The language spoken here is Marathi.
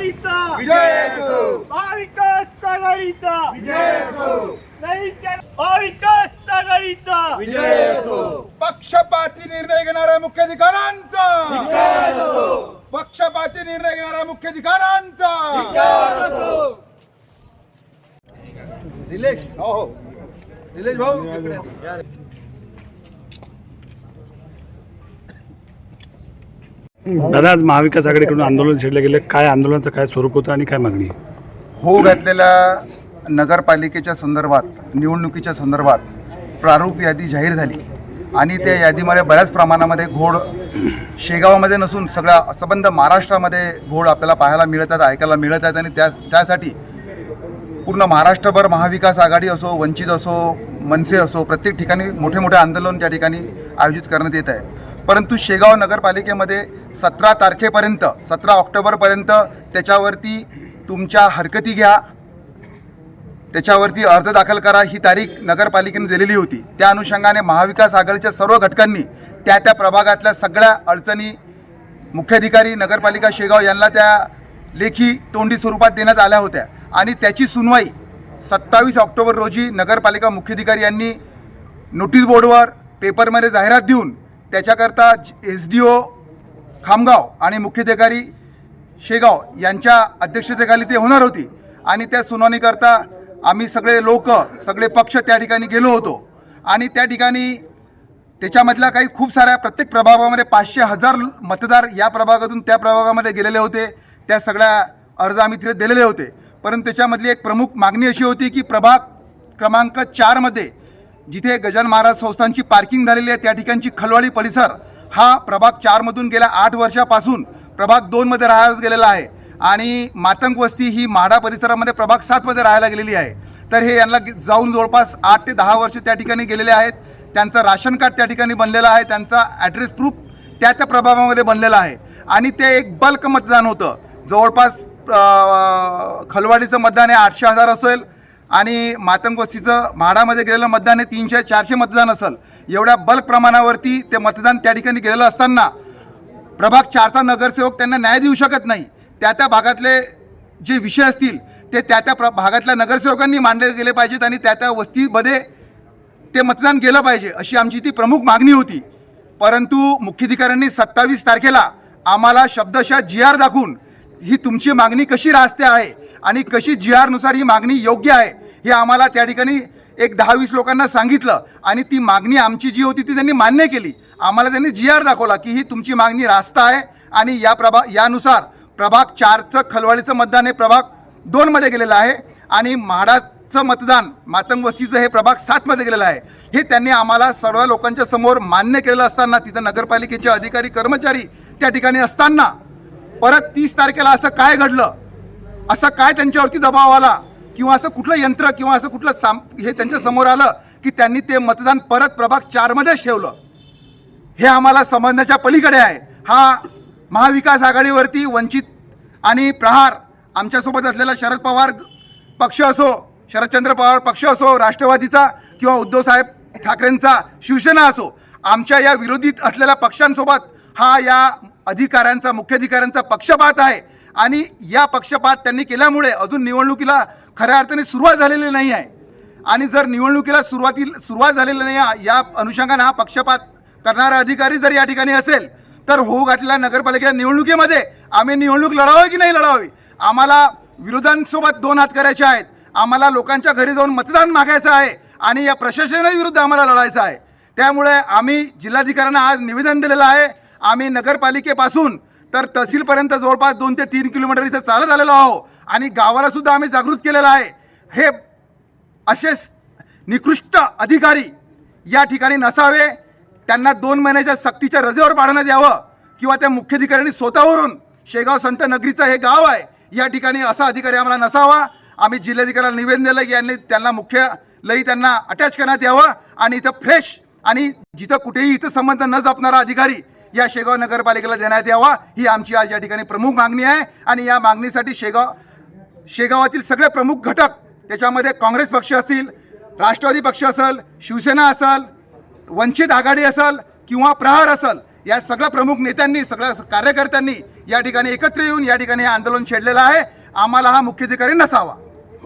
आघाडीचा विजय असो महाविकास आघाडीचा विजय असो नाही महाविकास आघाडीचा विजय असो पक्षपाती निर्णय घेणाऱ्या मुख्याधिकाऱ्यांचा. पक्षपाती निर्णय घेणाऱ्या मुख्याधिकाऱ्यांचा. निलेश. हो हो. निलेश भाऊ इकडे या. दादा आज महाविकास आघाडीकडून आंदोलन छेडलं गेलं. काय आंदोलनाचं काय स्वरूप होतं आणि काय मागणी? हो घातलेल्या नगरपालिकेच्या संदर्भात निवडणुकीच्या संदर्भात प्रारूप यादी जाहीर झाली. आणि त्या यादीमध्ये बऱ्याच प्रमाणामध्ये घोड शेगावामध्ये नसून सगळ्या संबंध महाराष्ट्रामध्ये घोड आपल्याला पाहायला मिळत आहेत ऐकायला मिळत आहेत. आणि त्या त्यासाठी पूर्ण महाराष्ट्रभर महाविकास आघाडी असो वंचित असो मनसे असो प्रत्येक ठिकाणी मोठे मोठे आंदोलन त्या ठिकाणी आयोजित करण्यात येत आहे. परंतु शेगाव नगरपालिकेमध्ये सतरा तारखेपर्यंत सतरा ऑक्टोबरपर्यंत त्याच्यावरती तुमच्या हरकती घ्या. त्याच्यावरती अर्ज दाखल करा. ही तारीख नगरपालिकेने दिलेली होती. त्या अनुषंगाने महाविकास आघाडीच्या सर्व घटकांनी त्या त्या प्रभागातल्या सगळ्या अडचणी मुख्याधिकारी नगरपालिका शेगाव यांना त्या लेखी तोंडी स्वरूपात देण्यात आल्या होत्या. आणि त्याची सुनवाई सत्तावीस ऑक्टोबर रोजी नगरपालिका मुख्याधिकारी यांनी नोटीस बोर्डवर पेपरमध्ये जाहिरात देऊन त्याच्याकरता एस डी ओ खामगाव आणि मुख्याधिकारी शेगाव यांच्या अध्यक्षतेखाली ते होणार होती. आणि त्या सुनावणीकरता आम्ही सगळे लोक सगळे पक्ष त्या ठिकाणी गेलो होतो. आणि त्या ठिकाणी त्याच्यामधल्या काही खूप साऱ्या प्रत्येक प्रभागामध्ये पाचशे हजार मतदार या प्रभागातून त्या प्रभागामध्ये गेलेले होते. त्या सगळ्या अर्ज आम्ही तिथे दिलेले होते. परंतु त्याच्यामधली एक प्रमुख मागणी अशी होती की प्रभाग क्रमांक चारमध्ये जिथे गजान महाराज संस्थांची पार्किंग झालेली आहे त्या ठिकाणची खलवाडी परिसर हा प्रभाग चारमधून गेल्या आठ वर्षापासून. प्रभाग दोनमध्ये राहायला गेलेला आहे. आणि मातंग वस्ती ही म्हाडा परिसरामध्ये प्रभाग सातमध्ये राहायला गेलेली आहे. तर हे यांना जाऊन जवळपास आठ ते दहा वर्ष त्या ठिकाणी गेलेले आहेत. त्यांचं राशन कार्ड त्या ठिकाणी बनलेलं आहे. त्यांचा ॲड्रेस प्रूफ त्या त्या प्रभागामध्ये बनलेला आहे. आणि ते एक बल्क मतदान होतं. जवळपास खलवाडीचं मतदान हे आठशे हजार असेल. आणि मातंगवस्तीचं म्हाडामध्ये गेलेलं मतदान हे तीनशे चारशे मतदान असेल. एवढ्या बल्क प्रमाणावरती ते मतदान त्या ठिकाणी गेलेलं असताना प्रभाग चारचा नगरसेवक त्यांना न्याय देऊ शकत नाही. त्या त्या भागातले जे विषय असतील ते त्या त्या प्र भागातल्या नगरसेवकांनी मांडले गेले पाहिजेत आणि त्या त्या वस्तीमध्ये ते मतदान केलं पाहिजे अशी आमची ती प्रमुख मागणी होती. परंतु मुख्याधिकाऱ्यांनी सत्तावीस तारखेला आम्हाला शब्दशः जी आर दाखवून ही तुमची मागणी कशी रास्ते आहे आणि कशी जी आरनुसार ही मागणी योग्य आहे हे आम्हाला त्या ठिकाणी एक दहा वीस लोकांना सांगितलं आणि ती मागणी आमची जी होती ती त्यांनी मान्य केली. आम्हाला त्यांनी जी आर दाखवला की ही तुमची मागणी रास्त आहे आणि या प्रभा यानुसार प्रभाग चारचं खलवाडीचं मतदान हे प्रभाग दोनमध्ये गेलेलं आहे आणि म्हाडाचं मतदान मातंग वस्तीचं हे प्रभाग सातमध्ये गेलेलं आहे. हे त्यांनी आम्हाला सर्व लोकांच्या समोर मान्य केलेलं असताना तिथं नगरपालिकेचे अधिकारी कर्मचारी त्या ठिकाणी असताना परत तीस तारखेला असं काय घडलं? असं काय त्यांच्यावरती दबाव आला? किंवा असं कुठलं यंत्र किंवा असं कुठलं साम हे त्यांच्यासमोर आलं की त्यांनी ते मतदान परत प्रभाग चारमध्येच ठेवलं. हे आम्हाला समजण्याच्या पलीकडे आहे. हा महाविकास आघाडीवरती वंचित आणि प्रहार आमच्यासोबत असलेला शरद पवार पक्ष असो शरदचंद्र पवार पक्ष असो राष्ट्रवादीचा किंवा उद्धवसाहेब ठाकरेंचा शिवसेना असो आमच्या या विरोधीत असलेल्या पक्षांसोबत हा या अधिकाऱ्यांचा मुख्याधिकाऱ्यांचा पक्षपात आहे. आणि या पक्षपात त्यांनी केल्यामुळे अजून निवडणुकीला खऱ्या अर्थाने सुरुवात झालेली नाही आहे. आणि जर निवडणुकीला सुरुवाती सुरुवात झालेली नाही आहे, या अनुषंगाने हा पक्षपात करणारा अधिकारी जर या ठिकाणी असेल तर होऊ घातलेल्या नगरपालिका निवडणुकीमध्ये आम्ही निवडणूक लढावी की नाही लढावी? आम्हाला विरोधांसोबत दोन हात करायचे आहेत. आम्हाला लोकांच्या घरी जाऊन मतदान मागायचं आहे आणि या प्रशासनाविरुद्ध आम्हाला लढायचं आहे. त्यामुळे आम्ही जिल्हाधिकाऱ्यांना आज निवेदन दिलेलं आहे. आम्ही नगरपालिकेपासून तर तहसीलपर्यंत जवळपास दोन ते तीन किलोमीटर इथं चालत आलेलो आहो आणि गावाला सुद्धा आम्ही जागृत केलेलं आहे. हे असे निकृष्ट अधिकारी या ठिकाणी नसावे. त्यांना दोन महिन्याच्या सक्तीच्या रजेवर पाडण्यात यावं किंवा त्या मुख्याधिकाऱ्यांनी स्वतःवरून शेगाव संत नगरीचं हे गाव आहे या ठिकाणी असा अधिकारी आम्हाला नसावा. आम्ही जिल्हाधिकाऱ्याला निवेदन दिलं की यांनी त्यांना मुख्य लई त्यांना अटॅच करण्यात यावं आणि इथं फ्रेश आणि जिथं कुठेही इथं संबंध न जपणारा अधिकारी या शेगाव नगरपालिकेला देण्यात यावा. ही आमची आज या ठिकाणी प्रमुख मागणी आहे आणि या मागणीसाठी शेगाव शेगावातील सगळे प्रमुख घटक त्याच्यामध्ये काँग्रेस पक्ष असतील राष्ट्रवादी पक्ष असेल शिवसेना असेल वंचित आघाडी असेल किंवा प्रहार असेल या सगळ्या प्रमुख नेत्यांनी सगळ्या कार्यकर्त्यांनी या ठिकाणी एकत्र येऊन या ठिकाणी हे आंदोलन छेडलेलं आहे. आम्हाला हा मुख्याधिकारी नसावा.